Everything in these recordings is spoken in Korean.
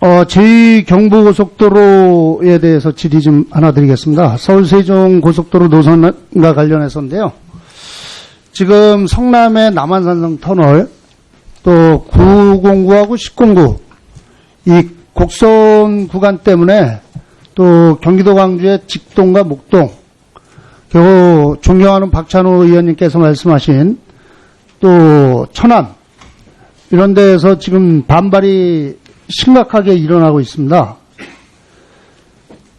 어, 제2경부고속도로에 대해서 질의 좀 하나 드리겠습니다. 서울 세종 고속도로 노선과 관련해서인데요. 지금 성남의 남한산성 터널, 또 909하고 1009, 이 곡선 구간 때문에 또 경기도 광주의 직동과 목동, 그 존경하는 박찬호 의원님께서 말씀하신 또 천안, 이런 데에서 지금 반발이 심각하게 일어나고 있습니다.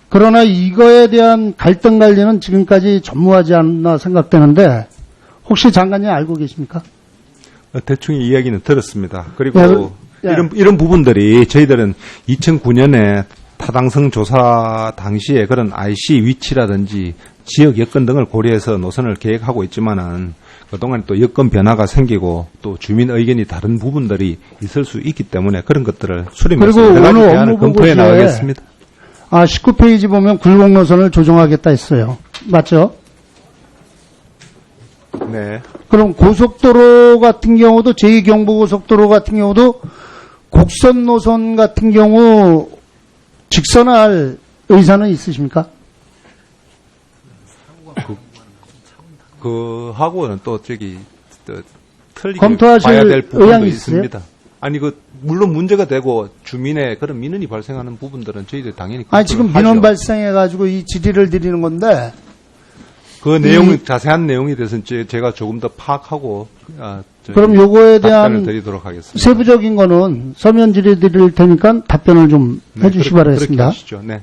그러나 이거에 대한 갈등 관리는 지금까지 전무하지 않나 생각되는데 혹시 장관님 알고 계십니까? 어, 대충 이야기는 들었습니다. 그리고 예. 이런 이런 부분들이 저희들은 2009년에 타당성 조사 당시에 그런 IC 위치라든지 지역 여건 등을 고려해서 노선을 계획하고 있지만은 그동안 또 여건 변화가 생기고 또 주민 의견이 다른 부분들이 있을 수 있기 때문에 그런 것들을 수렴해서 그리고 여러 가지 오늘 대안을 업무 검토해 보고서에 나가겠습니다. 아, 19페이지 보면 굴곡 노선을 조정하겠다 했어요. 맞죠? 네. 그럼 고속도로 같은 경우도 제2경부고속도로 같은 경우도 곡선 노선 같은 경우 직선화할 의사는 있으십니까? 그 하고는 또 저기 또 틀리게 검토하실 봐야 될 부분도 의향이 있으세요? 있습니다. 아니 그 물론 문제가 되고 주민의 그런 민원이 발생하는 부분들은 저희들 당연히 아니 지금 검토를 민원 하죠. 발생해 가지고 이 질의를 드리는 건데 그 내용 자세한 내용에 대해서는 제- 제가 조금 더 파악하고 아, 그럼 요거에 답변을 대한 드리도록 하겠습니다. 세부적인 거는 서면 질의 드릴 테니까 답변을 좀 네, 해주시기 바라겠습니다. 그렇게 하시죠. 네.